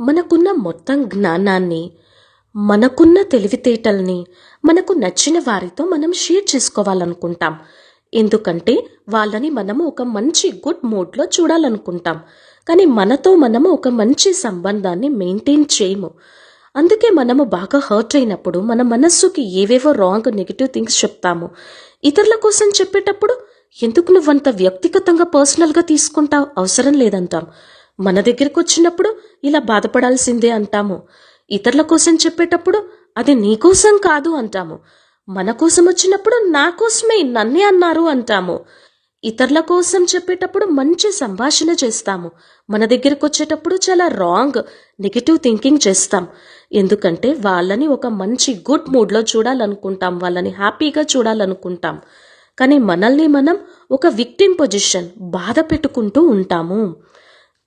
మనకున్న మొత్తం జ్ఞానాన్ని మనకున్న తెలివితేటల్ని మనకు నచ్చిన వారితో మనం షేర్ చేసుకోవాలనుకుంటాం. ఎందుకంటే వాళ్ళని మనము ఒక మంచి గుడ్ మూడ్లో చూడాలనుకుంటాం. కానీ మనతో మనము ఒక మంచి సంబంధాన్ని మెయింటైన్ చేయము. అందుకే మనము బాగా హర్ట్ అయినప్పుడు మన మనస్సుకి ఏవేవో రాంగ్ నెగిటివ్ థింగ్స్ చెప్తాము. ఇతరుల కోసం చెప్పేటప్పుడు ఎందుకు నువ్వంత వ్యక్తిగతంగా పర్సనల్గా తీసుకుంటావు? అవసరం లేదంటాం. మన దగ్గరకు వచ్చినప్పుడు ఇలా బాధపడాల్సిందే అంటాము. ఇతరుల కోసం చెప్పేటప్పుడు అది నీకోసం కాదు అంటాము. మన కోసం వచ్చినప్పుడు నా కోసమే నన్నే అన్నారు అంటాము. ఇతరుల కోసం చెప్పేటప్పుడు మంచి సంభాషణ చేస్తాము. మన దగ్గరకు వచ్చేటప్పుడు చాలా రాంగ్ నెగిటివ్ థింకింగ్ చేస్తాం. ఎందుకంటే వాళ్ళని ఒక మంచి గుడ్ మూడ్లో చూడాలనుకుంటాం. వాళ్ళని హ్యాపీగా చూడాలనుకుంటాం. కానీ మనల్ని మనం ఒక విక్టిమ్ పొజిషన్ బాధ పెట్టుకుంటూ ఉంటాము.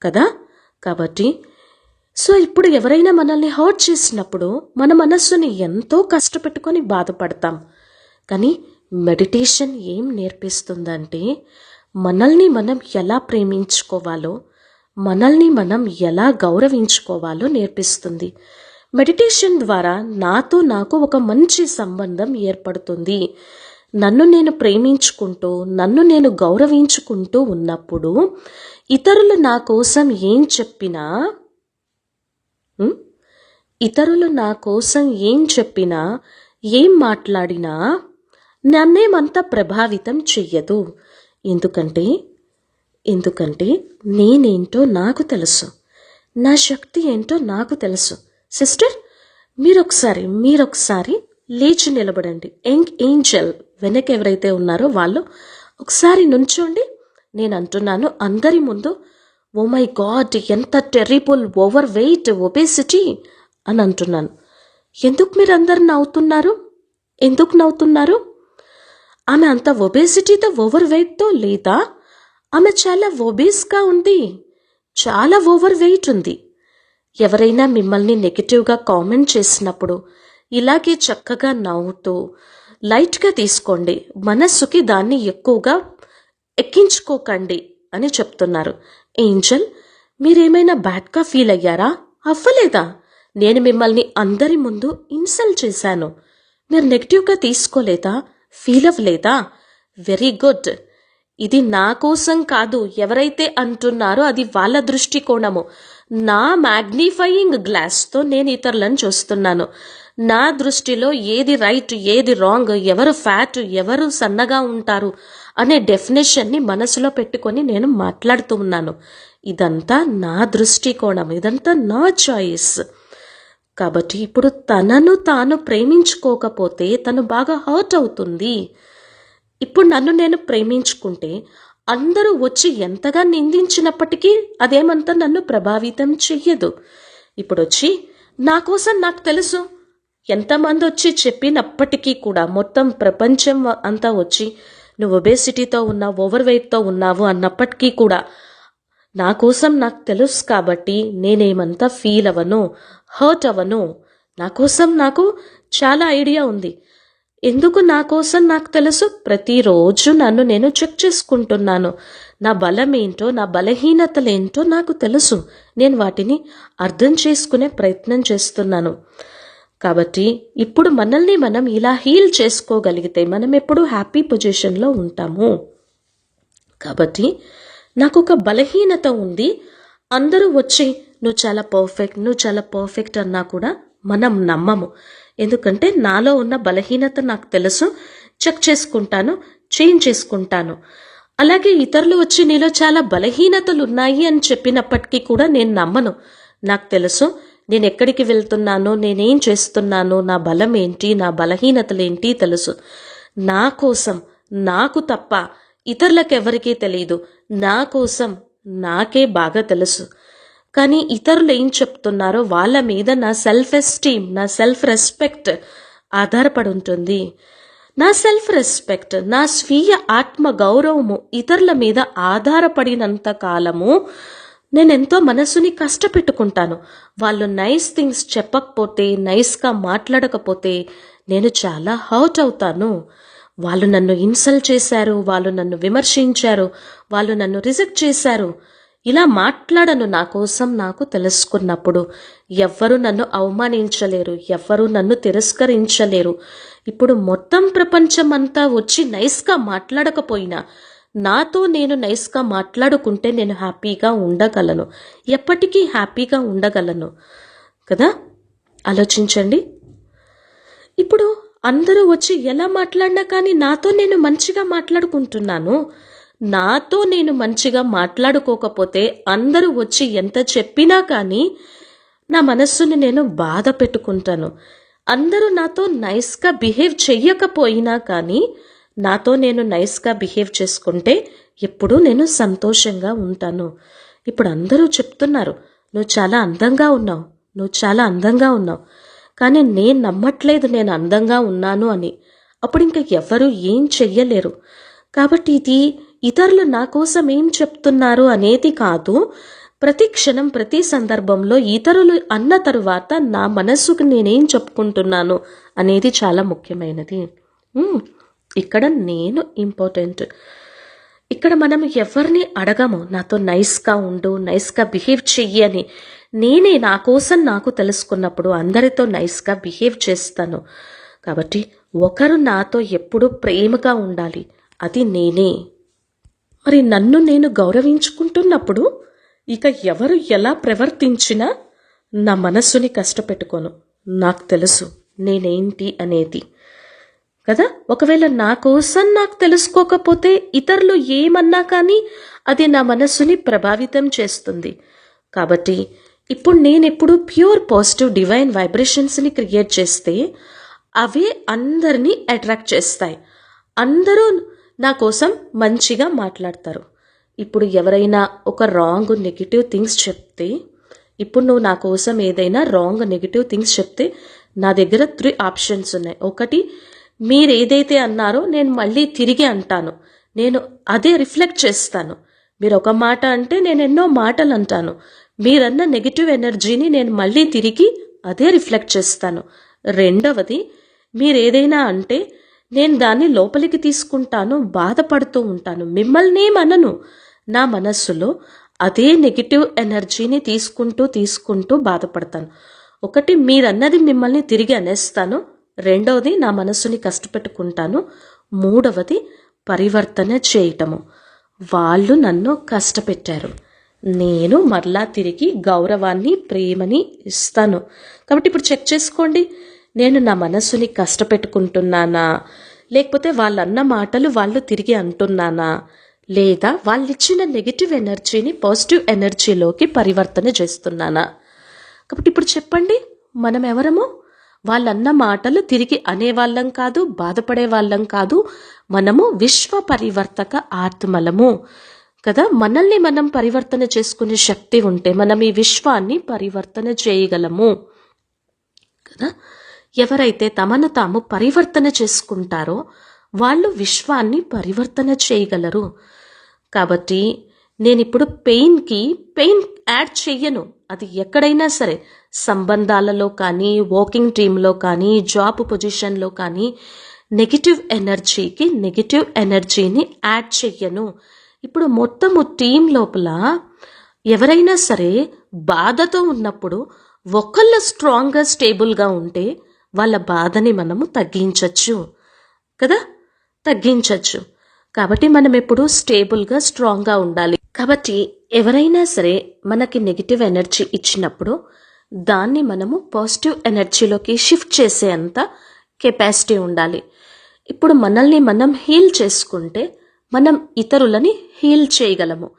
కదా? కాబట్టి సో ఇప్పుడు ఎవరైనా మనల్ని హర్ట్ చేసినప్పుడు మన మనస్సుని ఎంతో కష్టపెట్టుకొని బాధపడతాం. కానీ మెడిటేషన్ ఏం నేర్పిస్తుందంటే మనల్ని మనం ఎలా ప్రేమించుకోవాలో మనల్ని మనం ఎలా గౌరవించుకోవాలో నేర్పిస్తుంది. మెడిటేషన్ ద్వారా నాతో నాకు ఒక మంచి సంబంధం ఏర్పడుతుంది. నన్ను నేను ప్రేమించుకుంటూ నన్ను నేను గౌరవించుకుంటూ ఉన్నప్పుడు ఇతరులు నా కోసం ఏం చెప్పినా ఇతరులు నా కోసం ఏం చెప్పినా ఏం మాట్లాడినా నన్నేమంత ప్రభావితం చెయ్యదు. ఎందుకంటే ఎందుకంటే నేనేంటో నాకు తెలుసు. నా శక్తి ఏంటో నాకు తెలుసు. సిస్టర్ మీరొకసారి మీరొకసారి లేచి నిలబడండి. Young angel. వెనక ఎవరైతే ఉన్నారో వాళ్ళు ఒకసారి నుంచోండి. నేను అంటున్నాను అందరి ముందు ఓ మై గాడ్ ఎంత టెర్రిబుల్ ఓవర్ వెయిట్ ఒబేసిటీ అని అంటున్నాను. ఎందుకు మీరు అందరు నవ్వుతున్నారు? ఎందుకు నవ్వుతున్నారు? ఆమె అంత ఒబేసిటీతో ఓవర్ వెయిట్తో లేదా? ఆమె చాలా ఒబేస్గా ఉంది. చాలా ఓవర్ వెయిట్ ఉంది. ఎవరైనా మిమ్మల్ని నెగిటివ్గా కామెంట్ చేసినప్పుడు ఇలాగే చక్కగా నవ్వుతూ లైట్గా తీసుకోండి. మనస్సుకి దాన్ని ఎక్కువగా ఎక్కించుకోకండి అని చెప్తున్నారు. ఏంజల్ మీరేమైనా బ్యాడ్గా ఫీల్ అయ్యారా? అవ్వలేదా? నేను మిమ్మల్ని అందరి ముందు ఇన్సల్ట్ చేశాను. మీరు నెగిటివ్గా తీసుకోలేదా? ఫీల్ అవ్వలేదా? Very good. ఇది నా కోసం కాదు. ఎవరైతే అంటున్నారో అది వాళ్ళ దృష్టికోణము. నా మ్యాగ్నిఫైయింగ్ గ్లాస్తో నేను ఇతరులను చూస్తున్నాను. నా దృష్టిలో ఏది రైట్ ఏది రాంగ్ ఎవరు ఫ్యాట్ ఎవరు సన్నగా ఉంటారు అనే డెఫినేషన్ని మనసులో పెట్టుకొని నేను మాట్లాడుతూ ఉన్నాను. ఇదంతా నా దృష్టికోణం ఇదంతా నా చాయిస్. కాబట్టి ఇప్పుడు తనను తాను ప్రేమించుకోకపోతే తను బాగా హర్ట్ అవుతుంది. ఇప్పుడు నన్ను నేను ప్రేమించుకుంటే అందరూ వచ్చి ఎంతగా నిందించినప్పటికీ అదేమంతా నన్ను ప్రభావితం చెయ్యదు. ఇప్పుడు వచ్చి నా కోసం నాకు తెలుసు ఎంతమంది వచ్చి చెప్పినప్పటికీ కూడా మొత్తం ప్రపంచం అంతా వచ్చి నువ్వు ఒబేసిటీతో ఉన్నావు ఓవర్ వెయిట్తో ఉన్నావు అన్నప్పటికీ కూడా నా కోసం నాకు తెలుసు కాబట్టి నేనేమంతా ఫీల్ అవ్వను హర్ట్ అవ్వను. నా కోసం నాకు చాలా ఐడియా ఉంది. ఎందుకు నా కోసం నాకు తెలుసు? ప్రతిరోజు నన్ను నేను చెక్ చేసుకుంటున్నాను. నా బలం ఏంటో నా బలహీనతలేంటో నాకు తెలుసు. నేను వాటిని అర్థం చేసుకునే ప్రయత్నం చేస్తున్నాను. కాబట్టి ఇప్పుడు మనల్ని మనం ఇలా హీల్ చేసుకోగలిగితే మనం ఎప్పుడు హ్యాపీ పొజిషన్లో ఉంటాము. కాబట్టి నాకు ఒక బలహీనత ఉంది. అందరూ వచ్చి నువ్వు చాలా పర్ఫెక్ట్ నువ్వు చాలా పర్ఫెక్ట్ అన్నా కూడా మనం నమ్మము. ఎందుకంటే నాలో ఉన్న బలహీనత నాకు తెలుసు. చెక్ చేసుకుంటాను చేంజ్ చేసుకుంటాను. అలాగే ఇతరులు వచ్చి నీలో చాలా బలహీనతలు ఉన్నాయి అని చెప్పినప్పటికీ కూడా నేను నమ్మను. నాకు తెలుసు నేను ఎక్కడికి వెళ్తున్నానో నేనేం చేస్తున్నానో నా బలం ఏంటి నా బలహీనతలు ఏంటి తెలుసు. నా కోసం నాకు తప్ప ఇతరులకెవరికీ తెలియదు నా కోసం నాకే బాగా తెలుసు. కానీ ఇతరులు ఏం చెప్తున్నారో వాళ్ళ మీద నా సెల్ఫ్ ఎస్టీమ్ నా సెల్ఫ్ రెస్పెక్ట్ ఆధారపడి ఉంటుంది నా సెల్ఫ్ రెస్పెక్ట్ నా స్వీయ ఆత్మ గౌరవము ఇతరుల మీద ఆధారపడినంత కాలము నేను ఎంతో మనసుని కష్టపెట్టుకుంటాను. వాళ్ళు నైస్ థింగ్స్ చెప్పకపోతే నైస్గా మాట్లాడకపోతే నేను చాలా హర్ట్ అవుతాను. వాళ్ళు నన్ను ఇన్సల్ట్ చేశారు వాళ్ళు నన్ను విమర్శించారు వాళ్ళు నన్ను రిజెక్ట్ చేశారు. ఇలా మాట్లాడను నా కోసం నాకు తెలుసుకున్నప్పుడు. ఎవ్వరు నన్ను అవమానించలేరు ఎవ్వరు నన్ను తిరస్కరించలేరు. ఇప్పుడు మొత్తం ప్రపంచం అంతా వచ్చి నైస్గా మాట్లాడకపోయినా నాతో నేను నైస్గా మాట్లాడుకుంటే నేను హ్యాపీగా ఉండగలను. ఎప్పటికీ హ్యాపీగా ఉండగలను. కదా? ఆలోచించండి. ఇప్పుడు అందరూ వచ్చి ఎలా మాట్లాడినా కానీ నాతో నేను మంచిగా మాట్లాడుకుంటున్నాను. నాతో నేను మంచిగా మాట్లాడుకోకపోతే అందరూ వచ్చి ఎంత చెప్పినా కానీ నా మనస్సుని నేను బాధ పెట్టుకుంటాను. అందరూ నాతో నైస్గా బిహేవ్ చెయ్యకపోయినా కానీ నాతో నేను నైస్గా బిహేవ్ చేసుకుంటే ఎప్పుడూ నేను సంతోషంగా ఉంటాను. ఇప్పుడు అందరూ చెప్తున్నారు నువ్వు చాలా అందంగా ఉన్నావు నువ్వు చాలా అందంగా ఉన్నావు. కానీ నేను నమ్మట్లేదు నేను అందంగా ఉన్నాను అని. అప్పుడు ఇంకా ఎవరు ఏం చెయ్యలేరు. కాబట్టి ఇది ఇతరులు నా కోసం ఏం చెప్తున్నారు అనేది కాదు. ప్రతి క్షణం ప్రతి సందర్భంలో ఇతరులు అన్న తరువాత నా మనస్సుకు నేనేం చెప్పుకుంటున్నాను అనేది చాలా ముఖ్యమైనది. ఇక్కడ నేను ఇంపార్టెంట్ ఇక్కడ మనం ఎవరిని అడగము? నాతో నైస్గా ఉండు నైస్గా బిహేవ్ చెయ్యి అని. నేనే నా కోసం నాకు తెలుసుకున్నప్పుడు అందరితో నైస్గా బిహేవ్ చేస్తాను. కాబట్టి ఒకరు నాతో ఎప్పుడూ ప్రేమగా ఉండాలి. అది నేనే. మరి నన్ను నేను గౌరవించుకుంటున్నప్పుడు ఇక ఎవరు ఎలా ప్రవర్తించినా నా మనస్సుని కష్టపెట్టుకోను. నాకు తెలుసు నేనేంటి అనేది. కదా? ఒకవేళ నా కోసం నాకు తెలుసుకోకపోతే ఇతరులు ఏమన్నా కానీ అది నా మనస్సుని ప్రభావితం చేస్తుంది. కాబట్టి ఇప్పుడు నేను ఎప్పుడు ప్యూర్ పాజిటివ్ డివైన్ వైబ్రేషన్స్ని క్రియేట్ చేస్తే అవే అందరినీ అట్రాక్ట్ చేస్తాయి. అందరూ నా కోసం మంచిగా మాట్లాడతారు. ఇప్పుడు ఎవరైనా ఒక రాంగ్ నెగిటివ్ థింగ్స్ చెప్తే ఇప్పుడు నువ్వు నా కోసం ఏదైనా రాంగ్ నెగిటివ్ థింగ్స్ చెప్తే నా దగ్గర త్రీ ఆప్షన్స్ ఉన్నాయి. ఒకటి మీరు ఏదైతే అన్నారో నేను మళ్ళీ తిరిగి అంటాను. నేను అదే రిఫ్లెక్ట్ చేస్తాను. మీరు ఒక మాట అంటే నేను ఎన్నో మాటలు అంటాను. మీరన్న నెగిటివ్ ఎనర్జీని నేను మళ్ళీ తిరిగి అదే రిఫ్లెక్ట్ చేస్తాను. రెండవది మీరు ఏదైనా అంటే నేను దాన్ని లోపలికి తీసుకుంటాను బాధపడుతూ ఉంటాను. మిమ్మల్ని మనను. నా మనస్సులో అదే నెగిటివ్ ఎనర్జీని తీసుకుంటూ తీసుకుంటూ బాధపడతాను. ఒకటి మీరన్నది మిమ్మల్ని తిరిగి అనేస్తాను. రెండవది నా మనస్సుని కష్టపెట్టుకుంటాను. మూడవది పరివర్తన చేయటము. వాళ్ళు నన్ను కష్టపెట్టారు. నేను మరలా తిరిగి గౌరవాన్ని ప్రేమని ఇస్తాను. కాబట్టి ఇప్పుడు చెక్ చేసుకోండి. నేను నా మనస్సుని కష్టపెట్టుకుంటున్నానా? లేకపోతే వాళ్ళన్న మాటలు వాళ్ళు తిరిగి అంటున్నానా? లేదా వాళ్ళిచ్చిన నెగిటివ్ ఎనర్జీని పాజిటివ్ ఎనర్జీలోకి పరివర్తన చేస్తున్నానా? కాబట్టి ఇప్పుడు చెప్పండి. మనం ఎవరము వాళ్ళన్న మాటలు తిరిగి అనేవాళ్ళం కాదు బాధపడే వాళ్ళం కాదు. మనము విశ్వ పరివర్తక ఆత్మలము కదా. మనల్ని మనం పరివర్తన చేసుకునే శక్తి ఉంటే మనం ఈ విశ్వాన్ని పరివర్తన చేయగలము కదా. ఎవరైతే తమను తాము పరివర్తన చేసుకుంటారో వాళ్ళు విశ్వాన్ని పరివర్తన చేయగలరు. కాబట్టి నేను ఇప్పుడు పెయిన్కి పెయిన్ యాడ్ చెయ్యను. అది ఎక్కడైనా సరే. సంబంధాలలో కానీ వాకింగ్ టీంలో కానీ జాబ్ పొజిషన్లో కానీ నెగిటివ్ ఎనర్జీకి నెగిటివ్ ఎనర్జీని యాడ్ చెయ్యను ఇప్పుడు మొత్తము టీం లోపల ఎవరైనా సరే బాధతో ఉన్నప్పుడు ఒకళ్ళు స్ట్రాంగ్గా స్టేబుల్గా ఉంటే వాళ్ళ బాధని మనము తగ్గించవచ్చు కదా? తగ్గించవచ్చు కాబట్టి మనం ఎప్పుడు స్టేబుల్గా స్ట్రాంగ్గా ఉండాలి. కాబట్టి ఎవరైనా సరే మనకి నెగిటివ్ ఎనర్జీ ఇచ్చినప్పుడు దాన్ని మనము పాజిటివ్ ఎనర్జీలోకి షిఫ్ట్ చేసే అంత కెపాసిటీ ఉండాలి. ఇప్పుడు మనల్ని మనం హీల్ చేసుకుంటే మనం ఇతరులని హీల్ చేయగలము.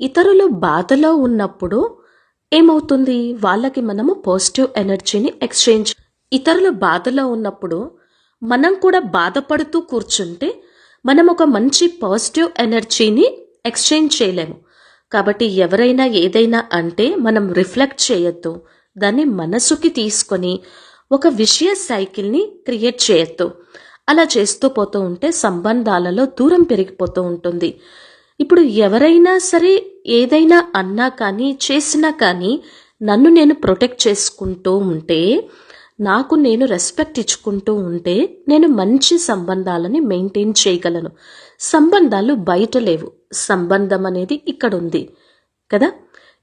ఇతరులు బాధలో ఉన్నప్పుడు ఏమవుతుంది? వాళ్ళకి మనము పాజిటివ్ ఎనర్జీని ఎక్స్చేంజ్ ఇతరులు బాధలో ఉన్నప్పుడు మనం కూడా బాధపడుతూ కూర్చుంటే మనం ఒక మంచి పాజిటివ్ ఎనర్జీని ఎక్స్చేంజ్ చేయలేము. కాబట్టి ఎవరైనా ఏదైనా అంటే మనం రిఫ్లెక్ట్ చేయొద్దు. దాన్ని మనసుకి తీసుకొని ఒక విషయ సైకిల్ని క్రియేట్ చేయొద్దు. అలా చేస్తూ పోతూ ఉంటే సంబంధాలలో దూరం పెరిగిపోతూ ఉంటుంది. ఇప్పుడు ఎవరైనా సరే ఏదైనా అన్నా కానీ చేసినా కానీ నన్ను నేను ప్రొటెక్ట్ చేసుకుంటూ ఉంటే నాకు నేను రెస్పెక్ట్ ఇచ్చుకుంటూ ఉంటే నేను మంచి సంబంధాలని మెయింటైన్ చేయగలను. సంబంధాలు బయట లేవు. సంబంధం అనేది ఇక్కడ ఉంది కదా?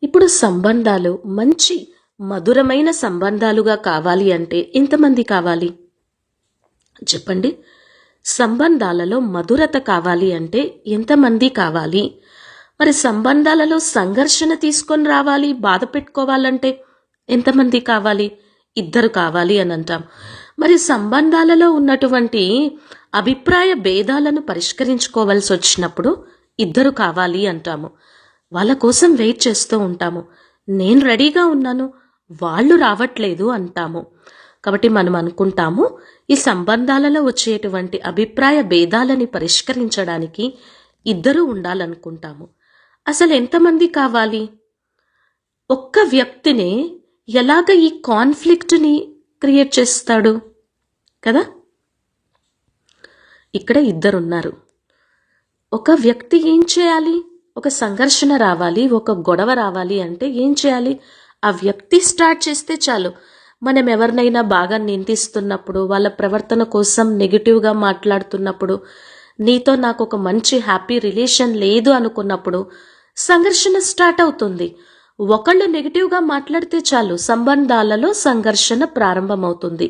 ఇప్పుడు సంబంధాలు మంచి మధురమైన సంబంధాలుగా కావాలి అంటే ఎంతమంది కావాలి? చెప్పండి. సంబంధాలలో మధురత కావాలి అంటే ఎంతమంది కావాలి? మరి సంబంధాలలో సంఘర్షణ తీసుకొని రావాలి బాధ పెట్టుకోవాలంటే ఎంతమంది కావాలి? ఇద్దరు కావాలి అని అంటాం. మరి సంబంధాలలో ఉన్నటువంటి అభిప్రాయ భేదాలను పరిష్కరించుకోవాల్సి వచ్చినప్పుడు ఇద్దరు కావాలి అంటాము. వాళ్ళ కోసం వెయిట్ చేస్తూ ఉంటాము. నేను రెడీగా ఉన్నాను. వాళ్ళు రావట్లేదు అంటాము. కాబట్టి మనం అనుకుంటాము ఈ సంబంధాలలో వచ్చేటువంటి అభిప్రాయ భేదాలని పరిష్కరించడానికి ఇద్దరు ఉండాలనుకుంటాము. అసలు ఎంతమంది కావాలి? ఒక్క వ్యక్తినే ఎలాగ ఈ కాన్ఫ్లిక్ట్ని క్రియేట్ చేస్తాడు? కదా? ఇక్కడ ఇద్దరున్నారు. ఒక వ్యక్తి ఏం చేయాలి? ఒక సంఘర్షణ రావాలి ఒక గొడవ రావాలి అంటే ఏం చేయాలి? ఆ వ్యక్తి స్టార్ట్ చేస్తే చాలు. మనం ఎవరినైనా బాగా నిందిస్తున్నప్పుడు వాళ్ళ ప్రవర్తన కోసం నెగిటివ్గా మాట్లాడుతున్నప్పుడు నీతో నాకు ఒక మంచి హ్యాపీ రిలేషన్ లేదు అనుకున్నప్పుడు సంఘర్షణ స్టార్ట్ అవుతుంది. ఒకళ్ళు నెగిటివ్గా మాట్లాడితే చాలు సంబంధాలలో సంఘర్షణ ప్రారంభమవుతుంది.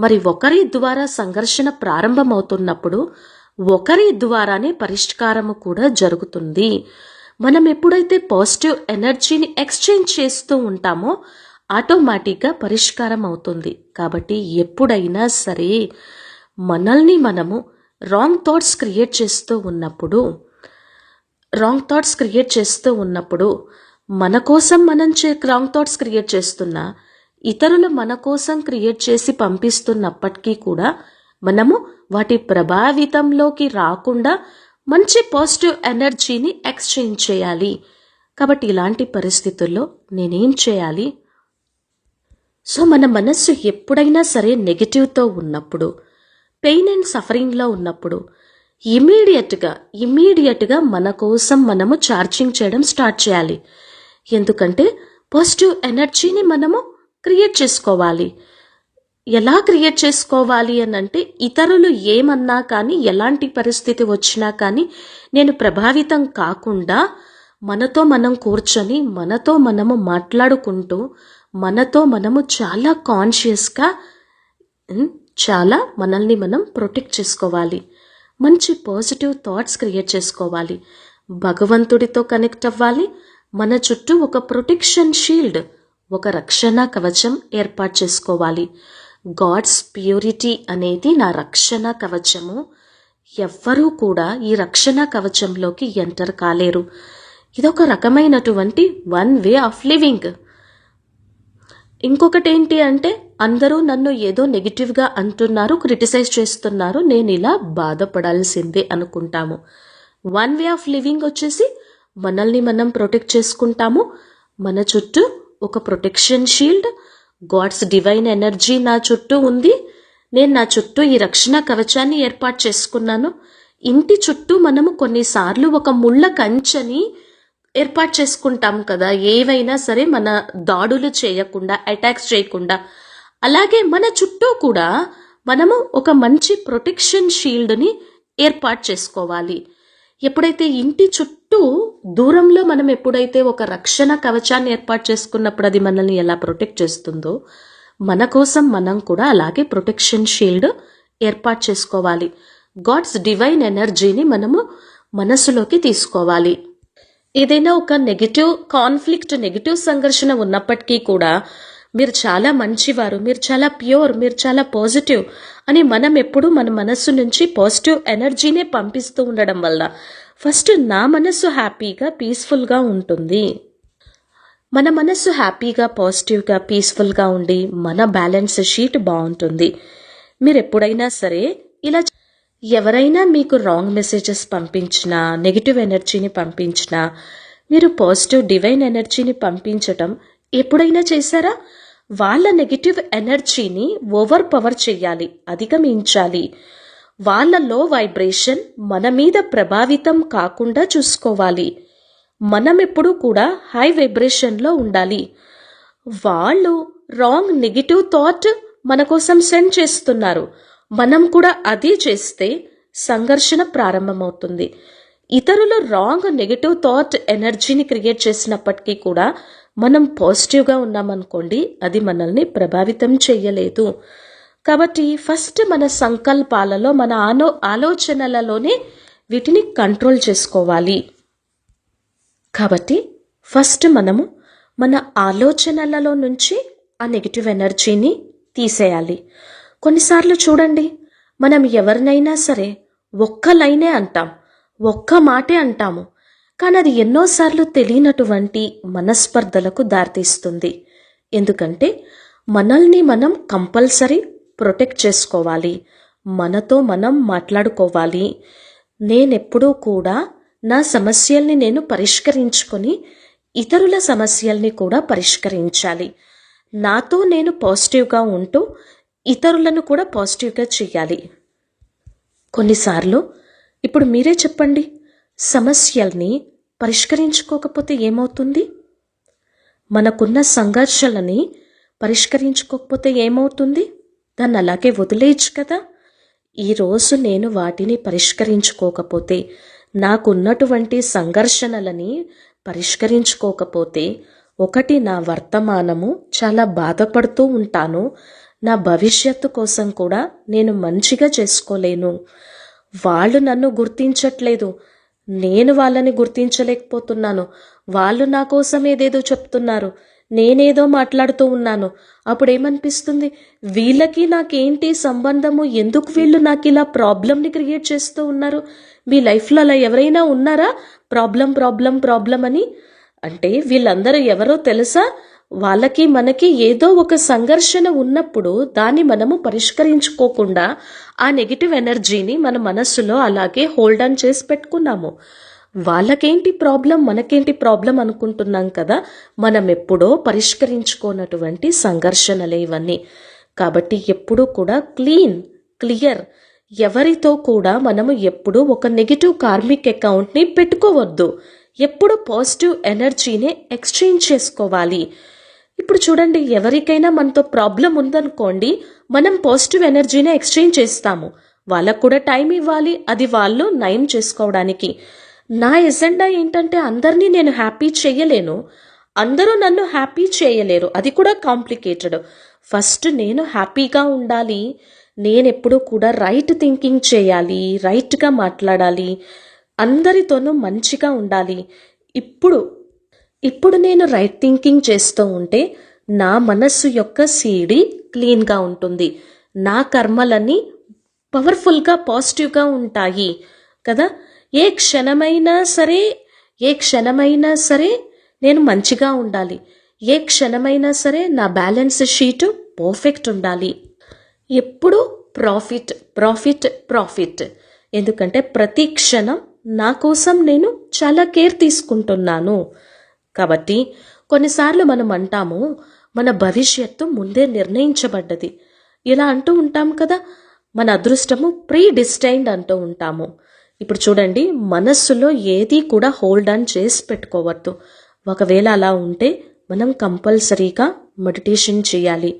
మరి ఒకరి ద్వారా సంఘర్షణ ప్రారంభమవుతున్నప్పుడు ఒకరి ద్వారానే పరిష్కారము కూడా జరుగుతుంది. మనం ఎప్పుడైతే పాజిటివ్ ఎనర్జీని ఎక్స్చేంజ్ చేస్తూ ఉంటామో ఆటోమేటిక్గా పరిష్కారం అవుతుంది. కాబట్టి ఎప్పుడైనా సరే మనల్ని మనము రాంగ్ థాట్స్ క్రియేట్ చేస్తూ ఉన్నప్పుడు రాంగ్ థాట్స్ క్రియేట్ చేస్తూ ఉన్నప్పుడు మన కోసం మనం చే రాంగ్ థాట్స్ క్రియేట్ చేస్తున్నా ఇతరులు మన కోసం క్రియేట్ చేసి పంపిస్తున్నప్పటికీ కూడా మనము వాటి ప్రభావితంలోకి రాకుండా మంచి పాజిటివ్ ఎనర్జీని ఎక్స్చేంజ్ చేయాలి. కాబట్టి ఇలాంటి పరిస్థితుల్లో నేనేం చేయాలి? సో మన మనస్సు ఎప్పుడైనా సరే నెగిటివ్తో ఉన్నప్పుడు పెయిన్ అండ్ సఫరింగ్లో ఉన్నప్పుడు ఇమీడియట్గా ఇమీడియట్గా మన కోసం మనము ఛార్జింగ్ చేయడం స్టార్ట్ చేయాలి. ఎందుకంటే పాజిటివ్ ఎనర్జీని మనము క్రియేట్ చేసుకోవాలి. ఎలా క్రియేట్ చేసుకోవాలి అని అంటే ఇతరులు ఏమన్నా కానీ ఎలాంటి పరిస్థితి వచ్చినా కానీ నేను ప్రభావితం కాకుండా మనతో మనం కూర్చొని మనతో మనము మాట్లాడుకుంటూ మనతో మనము చాలా కాన్షియస్గా చాలా మనల్ని మనం ప్రొటెక్ట్ చేసుకోవాలి. మంచి పాజిటివ్ థాట్స్ క్రియేట్ చేసుకోవాలి. భగవంతుడితో కనెక్ట్ అవ్వాలి. మన చుట్టూ ఒక ప్రొటెక్షన్ షీల్డ్ ఒక రక్షణ కవచం ఏర్పాటు చేసుకోవాలి. గాడ్స్ ప్యూరిటీ అనేది నా రక్షణ కవచము. ఎవ్వరూ కూడా ఈ రక్షణ కవచంలోకి ఎంటర్ కాలేరు. ఇదొక రకమైనటువంటి వన్ వే ఆఫ్ లివింగ్. ఇంకొకటి ఏంటి అంటే అందరూ నన్ను ఏదో నెగిటివ్గా అంటున్నారు క్రిటిసైజ్ చేస్తున్నారు నేను ఇలా బాధపడాల్సిందే అనుకుంటాము. వన్ వే ఆఫ్ లివింగ్ వచ్చేసి మనల్ని మనం ప్రొటెక్ట్ చేసుకుంటాము. మన చుట్టూ ఒక protection shield god's divine energy నా చుట్టూ ఉంది. నేను నా చుట్టూ ఈ రక్షణ కవచాన్ని ఏర్పాటు చేసుకున్నాను. ఇంటి చుట్టూ మనము కొన్నిసార్లు ఒక ముళ్ళ కంచెని ఏర్పాటు చేసుకుంటాం కదా. ఏవైనా సరే మన దాడులు చేయకుండా అటాక్స్ చేయకుండా. అలాగే మన చుట్టూ కూడా మనము ఒక మంచి ప్రొటెక్షన్ షీల్డ్ని ఏర్పాటు చేసుకోవాలి. ఎప్పుడైతే ఇంటి చుట్టూ దూరంలో మనం ఎప్పుడైతే ఒక రక్షణ కవచాన్ని ఏర్పాటు చేసుకున్నప్పుడు అది మనల్ని ఎలా ప్రొటెక్ట్ చేస్తుందో మన కోసం మనం కూడా అలాగే ప్రొటెక్షన్ షీల్డ్ ఏర్పాటు చేసుకోవాలి. గాడ్స్ డివైన్ ఎనర్జీని మనము మనసులోకి తీసుకోవాలి. ఏదైనా ఒక నెగిటివ్ కాన్ఫ్లిక్ట్ నెగిటివ్ సంఘర్షణ ఉన్నప్పటికీ కూడా మీరు చాలా మంచివారు మీరు చాలా ప్యూర్ మీరు చాలా పాజిటివ్ అని మనం ఎప్పుడూ మన మనస్సు నుంచి పాజిటివ్ ఎనర్జీనే పంపిస్తూ ఉండడం వల్ల ఫస్ట్ నా మనస్సు హ్యాపీగా పీస్ఫుల్గా ఉంటుంది. మన మనస్సు హ్యాపీగా పాజిటివ్గా పీస్ఫుల్గా ఉండి మన బ్యాలెన్స్ షీట్ బాగుంటుంది. మీరు ఎప్పుడైనా సరే ఇలా ఎవరైనా మీకు రాంగ్ మెసేజెస్ పంపించినా నెగిటివ్ ఎనర్జీని పంపించినా మీరు పాజిటివ్ డివైన్ ఎనర్జీని పంపించటం ఎప్పుడైనా చేశారా? వాళ్ళ నెగిటివ్ ఎనర్జీని ఓవర్ పవర్ చేయాలి అధిగమించాలి. వాళ్ళ లో వైబ్రేషన్ మన మీద ప్రభావితం కాకుండా చూసుకోవాలి. మనం ఎప్పుడూ కూడా హై వైబ్రేషన్లో ఉండాలి. వాళ్ళు రాంగ్ నెగిటివ్ థాట్ మన కోసం సెండ్ చేస్తున్నారు. మనం కూడా అదే చేస్తే సంఘర్షణ ప్రారంభమవుతుంది. ఇతరులు రాంగ్ నెగిటివ్ థాట్ ఎనర్జీని క్రియేట్ చేసినప్పటికీ కూడా మనం పాజిటివ్గా ఉన్నామనుకోండి అది మనల్ని ప్రభావితం చేయలేదు కాబట్టి ఫస్ట్ మన సంకల్పాలలో మన ఆలో ఆలోచనలలోనే వీటిని కంట్రోల్ చేసుకోవాలి. కాబట్టి ఫస్ట్ మనము మన ఆలోచనలలో నుంచి ఆ నెగిటివ్ ఎనర్జీని తీసేయాలి. కొన్నిసార్లు చూడండి మనం ఎవరినైనా సరే ఒక్క లైనే అంటాం ఒక్క మాటే అంటాము. కానీ అది ఎన్నోసార్లు తెలియనటువంటి మనస్పర్ధలకు దారితీస్తుంది. ఎందుకంటే మనల్ని మనం కంపల్సరీ ప్రొటెక్ట్ చేసుకోవాలి. మనతో మనం మాట్లాడుకోవాలి. నేనెప్పుడూ కూడా నా సమస్యల్ని నేను పరిష్కరించుకొని ఇతరుల సమస్యల్ని కూడా పరిష్కరించాలి. నాతో నేను పాజిటివ్గా ఉంటూ ఇతరులను కూడా పాజిటివ్గా చేయాలి. కొన్నిసార్లు ఇప్పుడు మీరే చెప్పండి. సమస్యల్ని పరిష్కరించుకోకపోతే ఏమవుతుంది? మనకున్న సంఘర్షణని పరిష్కరించుకోకపోతే ఏమవుతుంది? దాన్ని అలాగే వదిలేయచ్చు కదా. ఈరోజు నేను వాటిని పరిష్కరించుకోకపోతే నాకున్నటువంటి సంఘర్షణలని పరిష్కరించుకోకపోతే ఒకటి నా వర్తమానము చాలా బాధపడుతూ ఉంటాను. నా భవిష్యత్తు కోసం కూడా నేను మంచిగా చేసుకోలేను. వాళ్ళు నన్ను గుర్తించట్లేదు. నేను వాళ్ళని గుర్తించలేకపోతున్నాను. వాళ్ళు నా కోసం ఏదేదో చెప్తున్నారు. నేనేదో మాట్లాడుతూ ఉన్నాను. అప్పుడు ఏమనిపిస్తుంది వీళ్ళకి నాకేంటి సంబంధము? ఎందుకు వీళ్ళు నాకు ఇలా ప్రాబ్లమ్ని క్రియేట్ చేస్తూ ఉన్నారు? మీ లైఫ్లో అలా ఎవరైనా ఉన్నారా? ప్రాబ్లం ప్రాబ్లం ప్రాబ్లం అని అంటే వీళ్ళందరూ ఎవరో తెలుసా? వాళ్ళకి మనకి ఏదో ఒక సంఘర్షణ ఉన్నప్పుడు దాన్ని మనము పరిష్కరించుకోకుండా ఆ నెగిటివ్ ఎనర్జీని మన మనస్సులో అలాగే హోల్డ్ ఆన్ చేసి పెట్టుకున్నాము. వాళ్ళకేంటి ప్రాబ్లం మనకేంటి ప్రాబ్లం అనుకుంటున్నాం కదా? మనం ఎప్పుడో పరిష్కరించుకోనటువంటి సంఘర్షణలే ఇవన్నీ. కాబట్టి ఎప్పుడూ కూడా క్లీన్ క్లియర్ ఎవరితో కూడా మనము ఎప్పుడూ ఒక నెగిటివ్ కార్మిక్ అకౌంట్ని పెట్టుకోవద్దు. ఎప్పుడు పాజిటివ్ ఎనర్జీని ఎక్స్చేంజ్ చేసుకోవాలి. ఇప్పుడు చూడండి ఎవరికైనా మనతో ప్రాబ్లం ఉందనుకోండి మనం పాజిటివ్ ఎనర్జీని ఎక్స్చేంజ్ చేస్తాము. వాళ్ళకు కూడా టైం ఇవ్వాలి అది వాళ్ళు నయం చేసుకోవడానికి. నా ఎజెండా ఏంటంటే అందరినీ నేను హ్యాపీ చేయలేను. అందరూ నన్ను హ్యాపీ చేయలేరు. అది కూడా కాంప్లికేటెడ్. ఫస్ట్ నేను హ్యాపీగా ఉండాలి. నేను ఎప్పుడూ కూడా రైట్ థింకింగ్ చేయాలి రైట్గా మాట్లాడాలి. అందరితోనూ మంచిగా ఉండాలి. ఇప్పుడు ఇప్పుడు నేను రైట్ థింకింగ్ చేస్తూ ఉంటే నా మనస్సు యొక్క సీడి క్లీన్గా ఉంటుంది. నా కర్మలన్నీ పవర్ఫుల్గా పాజిటివ్గా ఉంటాయి. కదా? ఏ క్షణమైనా సరే ఏ క్షణమైనా సరే నేను మంచిగా ఉండాలి. ఏ క్షణమైనా సరే నా బ్యాలెన్స్ షీటు పర్ఫెక్ట్ ఉండాలి. ఎప్పుడు ప్రాఫిట్ ప్రాఫిట్ ప్రాఫిట్ ఎందుకంటే ప్రతి క్షణం నా కోసం నేను చాలా కేర్ తీసుకుంటున్నాను. కాబట్టి కొన్నిసార్లు మనం అంటాము మన భవిష్యత్తు ముందే నిర్ణయించబడ్డది. ఇలా అంటూ ఉంటాం కదా మన అదృష్టము ప్రీ డిస్టైన్డ్ అంటూ ఉంటాము. ఇప్పుడు చూడండి మనస్సులో ఏది కూడా హోల్డ్ ఆన్ చేసి పెట్టుకోవద్దు. ఒకవేళ అలా ఉంటే మనం కంపల్సరీగా మెడిటేషన్ చేయాలి.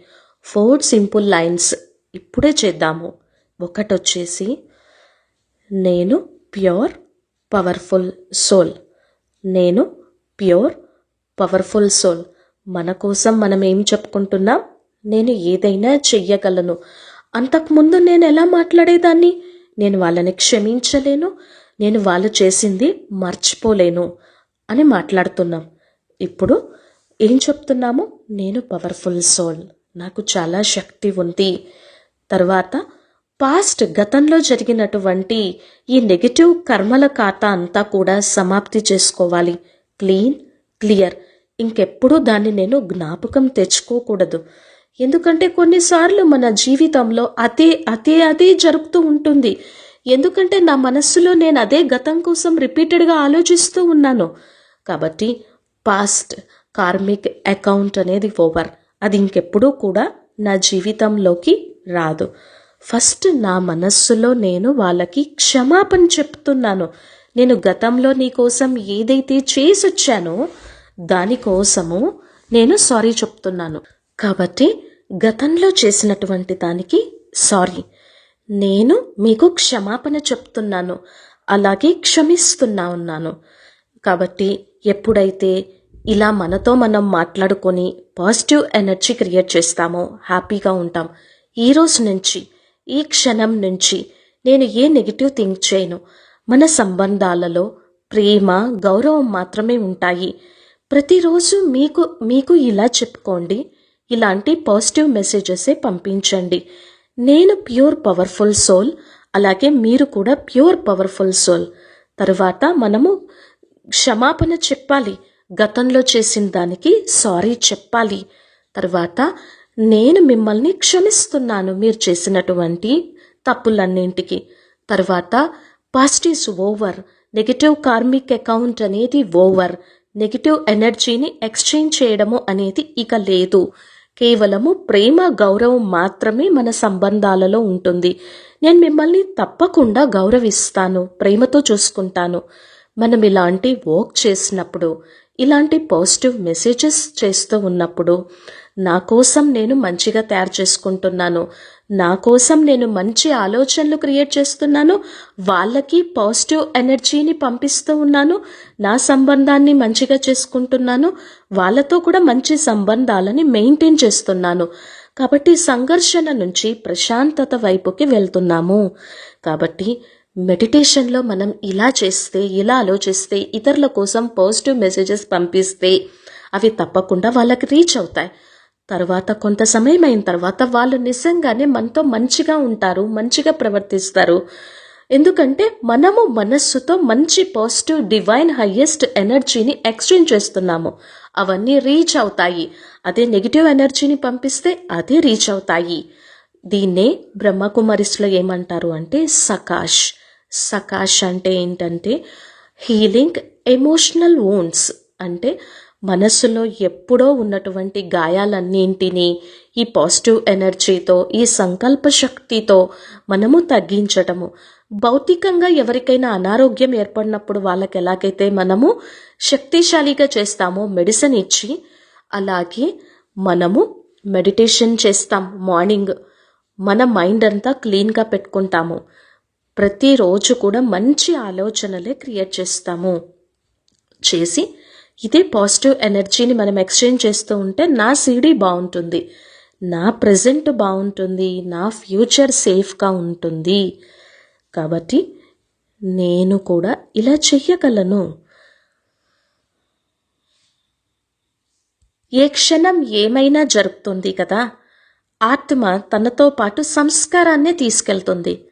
ఫోర్ సింపుల్ లైన్స్ ఇప్పుడే చేద్దాము. ఒకటి వచ్చేసి నేను ప్యూర్ పవర్ఫుల్ సోల్. నేను ప్యూర్ పవర్ఫుల్ సోల్. మన కోసం మనం ఏం చెప్పుకుంటున్నాం? నేను ఏదైనా చెయ్యగలను. అంతకుముందు నేను ఎలా మాట్లాడేదాన్ని? నేను వాళ్ళని క్షమించలేను. నేను వాళ్ళు చేసింది మర్చిపోలేను అని మాట్లాడుతున్నాం. ఇప్పుడు ఏం చెప్తున్నాము? నేను పవర్ఫుల్ సోల్. నాకు చాలా శక్తి ఉంది. తర్వాత పాస్ట్ గతంలో జరిగినటువంటి ఈ నెగటివ్ కర్మల ఖాతా అంతా కూడా సమాప్తి చేసుకోవాలి. Clean clear. ఇంకెప్పుడూ దాన్ని నేను జ్ఞాపకం తెచ్చుకోకూడదు. ఎందుకంటే కొన్నిసార్లు మన జీవితంలో అదే అదే అదే జరుగుతూ ఉంటుంది. ఎందుకంటే నా మనస్సులో నేను అదే గతం కోసం రిపీటెడ్గా ఆలోచిస్తూ ఉన్నాను. కాబట్టి పాస్ట్ కార్మిక్ అకౌంట్ అనేది ఓవర్. అది ఇంకెప్పుడూ కూడా నా జీవితంలోకి రాదు. ఫస్ట్ నా మనస్సులో నేను వాళ్ళకి క్షమాపణ చెప్తున్నాను. నేను గతంలో నీ కోసం ఏదైతే చేసొచ్చానో దానికోసము నేను సారీ చెప్తున్నాను. కాబట్టి గతంలో చేసినటువంటి దానికి సారీ. నేను మీకు క్షమాపణ చెప్తున్నాను. అలాగే క్షమిస్తున్నా ఉన్నాను. కాబట్టి ఎప్పుడైతే ఇలా మనతో మనం మాట్లాడుకొని పాజిటివ్ ఎనర్జీ క్రియేట్ చేస్తామో హ్యాపీగా ఉంటాం. ఈ రోజు నుంచి ఈ క్షణం నుంచి నేను ఏ నెగిటివ్ థింక్ చేయను. మన సంబంధాలలో ప్రేమ గౌరవం మాత్రమే ఉంటాయి. ప్రతిరోజు మీకు మీకు ఇలా చెప్పుకోండి. ఇలాంటి పాజిటివ్ మెసేజెసే పంపించండి. నేను ప్యూర్ పవర్ఫుల్ సోల్ అలాగే మీరు కూడా ప్యూర్ పవర్ఫుల్ సోల్. తరువాత మనము క్షమాపణ చెప్పాలి. గతంలో చేసిన దానికి సారీ చెప్పాలి. తర్వాత నేను మిమ్మల్ని క్షమిస్తున్నాను మీరు చేసినటువంటి తప్పులన్నింటికి. తర్వాత past is over. Negative karmic account అనేది ఓవర్. నెగిటివ్ ఎనర్జీని ఎక్స్చేంజ్ చేయడము అనేది ఇక లేదు. కేవలము ప్రేమ గౌరవం మాత్రమే మన సంబంధాలలో ఉంటుంది. నేను మిమ్మల్ని తప్పకుండా గౌరవిస్తాను ప్రేమతో చూసుకుంటాను. మనం ఇలాంటి వర్క్ చేసినప్పుడు ఇలాంటి పాజిటివ్ మెసేజెస్ చేస్తూ ఉన్నప్పుడు నా కోసం నేను మంచిగా తయారు చేసుకుంటున్నాను. నా కోసం నేను మంచి ఆలోచనలు క్రియేట్ చేస్తున్నాను వాళ్ళకి పాజిటివ్ ఎనర్జీని పంపిస్తూ ఉన్నాను నా సంబంధాన్ని మంచిగా చేసుకుంటున్నాను వాళ్ళతో కూడా మంచి సంబంధాలని మెయింటైన్ చేస్తున్నాను. కాబట్టి సంఘర్షణ నుంచి ప్రశాంతత వైపుకి వెళ్తున్నాము. కాబట్టి మెడిటేషన్లో మనం ఇలా చేస్తే ఇలా ఆలోచిస్తే ఇతరుల కోసం పాజిటివ్ మెసేజెస్ పంపిస్తే అవి తప్పకుండా వాళ్ళకి రీచ్ అవుతాయి. తర్వాత కొంత సమయం అయిన తర్వాత వాళ్ళు నిజంగానే మనతో మంచిగా ఉంటారు మంచిగా ప్రవర్తిస్తారు. ఎందుకంటే మనము మనస్సుతో మంచి పాజిటివ్ డివైన్ హయ్యెస్ట్ ఎనర్జీని ఎక్స్చేంజ్ చేస్తున్నాము. అవన్నీ రీచ్ అవుతాయి. అదే నెగిటివ్ ఎనర్జీని పంపిస్తే అదే రీచ్ అవుతాయి. దీన్నే బ్రహ్మకుమారిస్లో ఏమంటారు అంటే సకాష్. సకాష్ అంటే ఏంటంటే హీలింగ్ ఎమోషనల్ ఓన్స్ అంటే మనస్సులో ఎప్పుడో ఉన్నటువంటి గాయాలన్నింటినీ ఈ పాజిటివ్ ఎనర్జీతో ఈ సంకల్ప శక్తితో మనము తగ్గించటము. భౌతికంగా ఎవరికైనా అనారోగ్యం ఏర్పడినప్పుడు వాళ్ళకి ఎలాగైతే మనము శక్తిశాలిగా చేస్తామో మెడిసిన్ ఇచ్చి అలాగే మనము మెడిటేషన్ చేస్తాం. మార్నింగ్ మన మైండ్ అంతా క్లీన్గా పెట్టుకుంటాము. ప్రతిరోజు కూడా మంచి ఆలోచనలే క్రియేట్ చేస్తాము. చేసి ఇదే పాజిటివ్ ఎనర్జీని మనం ఎక్స్చేంజ్ చేస్తూ ఉంటే నా సీడీ బాగుంటుంది. నా ప్రజెంట్ బాగుంటుంది. నా ఫ్యూచర్ సేఫ్గా ఉంటుంది. కాబట్టి నేను కూడా ఇలా చెయ్యగలను. ఏ క్షణం ఏమైనా జరుగుతుంది కదా? ఆత్మ తనతో పాటు సంస్కారాన్నే తీసుకెళ్తుంది.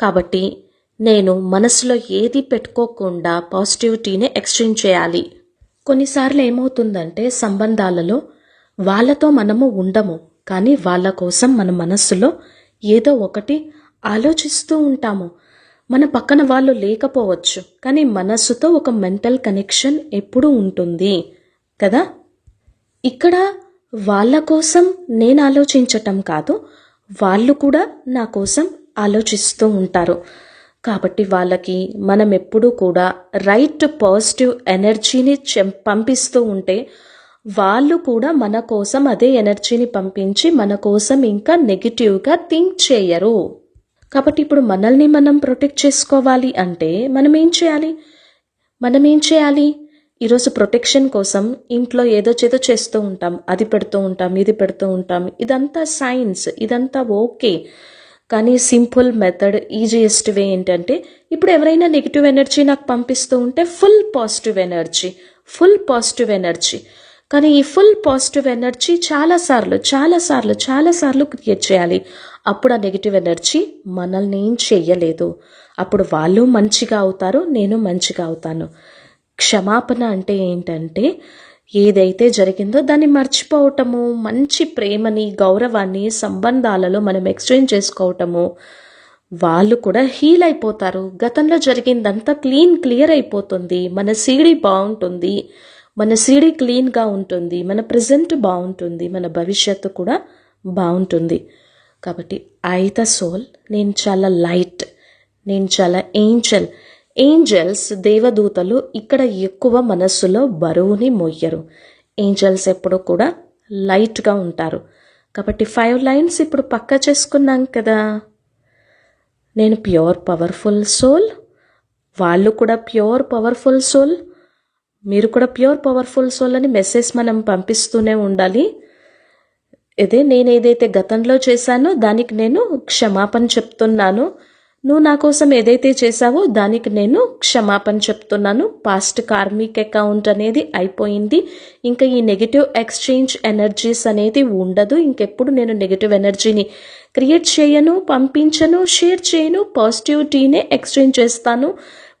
కాబట్టి నేను మనసులో ఏది పెట్టుకోకుండా పాజిటివిటీని ఎక్స్చేంజ్ చేయాలి. కొన్నిసార్లు ఏమవుతుందంటే సంబంధాలలో వాళ్ళతో మనము ఉండము కానీ వాళ్ళ కోసం మన మనస్సులో ఏదో ఒకటి ఆలోచిస్తూ ఉంటాము. మన పక్కన వాళ్ళు లేకపోవచ్చు కానీ మనస్సుతో ఒక మెంటల్ కనెక్షన్ ఎప్పుడూ ఉంటుంది కదా? ఇక్కడ వాళ్ళ కోసం నేను ఆలోచించటం కాదు వాళ్ళు కూడా నా కోసం ఆలోచిస్తూ ఉంటారు. కాబట్టి వాళ్ళకి మనం ఎప్పుడూ కూడా రైట్ పాజిటివ్ ఎనర్జీని చెం- పంపిస్తూ ఉంటే వాళ్ళు కూడా మన కోసం అదే ఎనర్జీని పంపించి మన కోసం ఇంకా నెగిటివ్గా థింక్ చేయరు. కాబట్టి ఇప్పుడు మనల్ని మనం ప్రొటెక్ట్ చేసుకోవాలి అంటే మనం ఏం చేయాలి? మనం ఏం చేయాలి? ఈరోజు ప్రొటెక్షన్ కోసం ఇంట్లో ఏదో చేదో చేస్తూ ఉంటాం. అది పెడుతూ ఉంటాం ఇది పెడుతూ ఉంటాం. ఇదంతా సైన్స్ ఇదంతా ఓకే కానీ సింపుల్ మెథడ్ ఈజియెస్ట్ వే ఏంటంటే ఇప్పుడు ఎవరైనా నెగిటివ్ ఎనర్జీ నాకు పంపిస్తూ ఉంటే full positive energy full positive energy కానీ ఈ ఫుల్ పాజిటివ్ ఎనర్జీ చాలాసార్లు చాలాసార్లు చాలాసార్లు క్రియేట్ చేయాలి. అప్పుడు ఆ నెగిటివ్ ఎనర్జీ మనల్ని ఏం చెయ్యలేదు అప్పుడు వాళ్ళు మంచిగా అవుతారు నేను మంచిగా అవుతాను. క్షమాపణ అంటే ఏంటంటే ఏదైతే జరిగిందో దాన్ని మర్చిపోవటము మంచి ప్రేమని గౌరవాన్ని సంబంధాలలో మనం ఎక్స్చేంజ్ చేసుకోవటము వాళ్ళు కూడా హీల్ అయిపోతారు. గతంలో జరిగిందంతా క్లీన్ క్లియర్ అయిపోతుంది. మన సీడీ బాగుంటుంది. మన సీడీ క్లీన్గా ఉంటుంది. మన ప్రజెంట్ బాగుంటుంది. మన భవిష్యత్తు కూడా బాగుంటుంది. కాబట్టి ఐ ద సోల్ నేను చాలా లైట్ నేను చాలా ఏంజల్ ఏంజల్స్ దేవదూతలు ఇక్కడ ఎక్కువ మనస్సులో బరువుని మొయ్యరు. ఏంజల్స్ ఎప్పుడు కూడా లైట్గా ఉంటారు. కాబట్టి ఫైవ్ లైన్స్ ఇప్పుడు పక్క చేసుకున్నాం కదా. నేను ప్యూర్ పవర్ఫుల్ సోల్ వాళ్ళు కూడా ప్యూర్ పవర్ఫుల్ సోల్ మీరు కూడా ప్యూర్ పవర్ఫుల్ సోల్ అని మెసేజ్ మనం పంపిస్తూనే ఉండాలి. ఇదే నేను ఏదైతే గతంలో చేశానో దానికి నేను క్షమాపణ చెప్తున్నాను. నువ్వు నా కోసం ఏదైతే చేశావో దానికి నేను క్షమాపణ చెప్తున్నాను. పాస్ట్ కార్మిక్ అకౌంట్ అనేది అయిపోయింది. ఇంకా ఈ నెగిటివ్ ఎక్స్చేంజ్ ఎనర్జీస్ అనేది ఉండదు. ఇంకెప్పుడు నేను నెగిటివ్ ఎనర్జీని క్రియేట్ చేయను పంపించను షేర్ చేయను పాజిటివిటీనే ఎక్స్చేంజ్ చేస్తాను.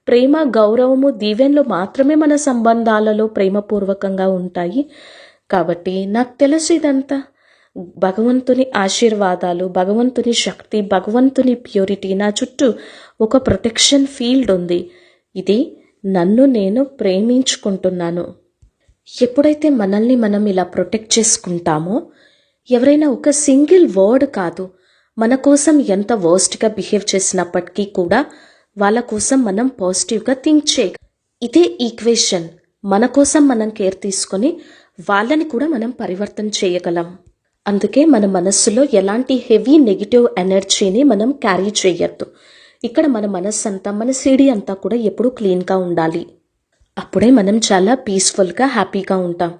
ప్రేమ గౌరవము దీవెన్లు మాత్రమే మన సంబంధాలలో ప్రేమపూర్వకంగా ఉంటాయి. కాబట్టి నాకు తెలుసు ఇదంతా భగవంతుని ఆశీర్వాదాలు భగవంతుని శక్తి భగవంతుని ప్యూరిటీ నా చుట్టూ ఒక ప్రొటెక్షన్ ఫీల్డ్ ఉంది. ఇది నన్ను నేను ప్రేమించుకుంటున్నాను. ఎప్పుడైతే మనల్ని మనం ఇలా ప్రొటెక్ట్ చేసుకుంటామో ఎవరైనా ఒక సింగిల్ వర్డ్ కాదు మన కోసం ఎంత వర్స్ట్గా బిహేవ్ చేసినప్పటికీ కూడా వాళ్ళ కోసం మనం పాజిటివ్గా థింక్ చేయ ఇదే ఈక్వేషన్ మన కోసం మనం కేర్ తీసుకొని వాళ్ళని కూడా మనం పరివర్తన చేయగలం. అందుకే మన మనస్సులో ఎలాంటి హెవీ నెగిటివ్ ఎనర్జీని మనం క్యారీ చేయొద్దు. ఇక్కడ మన మనస్సు అంతా మన సిడి అంతా కూడా ఎప్పుడూ క్లీన్గా ఉండాలి. అప్పుడే మనం చాలా పీస్ఫుల్గా హ్యాపీగా ఉంటాం.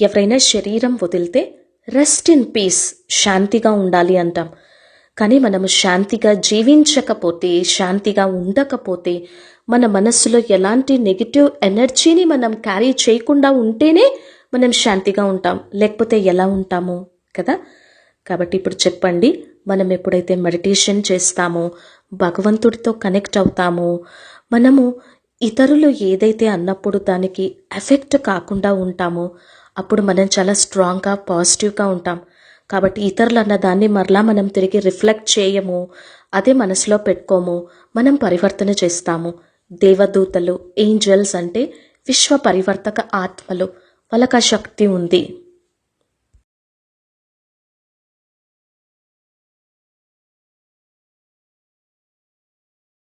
ఎవరైనా శరీరం వదిలితే రెస్ట్ ఇన్ పీస్ శాంతిగా ఉండాలి అంటాం. కానీ మనము శాంతిగా జీవించకపోతే శాంతిగా ఉండకపోతే మన మనస్సులో ఎలాంటి నెగిటివ్ ఎనర్జీని మనం క్యారీ చేయకుండా ఉంటేనే మనం శాంతిగా ఉంటాం. లేకపోతే ఎలా ఉంటాము? కదా? కాబట్టి ఇప్పుడు చెప్పండి మనం ఎప్పుడైతే మెడిటేషన్ చేస్తామో భగవంతుడితో కనెక్ట్ అవుతామో మనము ఇతరులు ఏదైతే అన్నప్పుడు దానికి ఎఫెక్ట్ కాకుండా ఉంటామో అప్పుడు మనం చాలా స్ట్రాంగ్గా పాజిటివ్గా ఉంటాం. కాబట్టి ఇతరులు అన్న దాన్ని మరలా మనం తిరిగి రిఫ్లెక్ట్ చేయము అదే మనసులో పెట్టుకోము మనం పరివర్తన చేస్తాము. దేవదూతలు ఏంజల్స్ అంటే విశ్వ పరివర్తక ఆత్మలు వాళ్ళకి ఆ శక్తి ఉంది.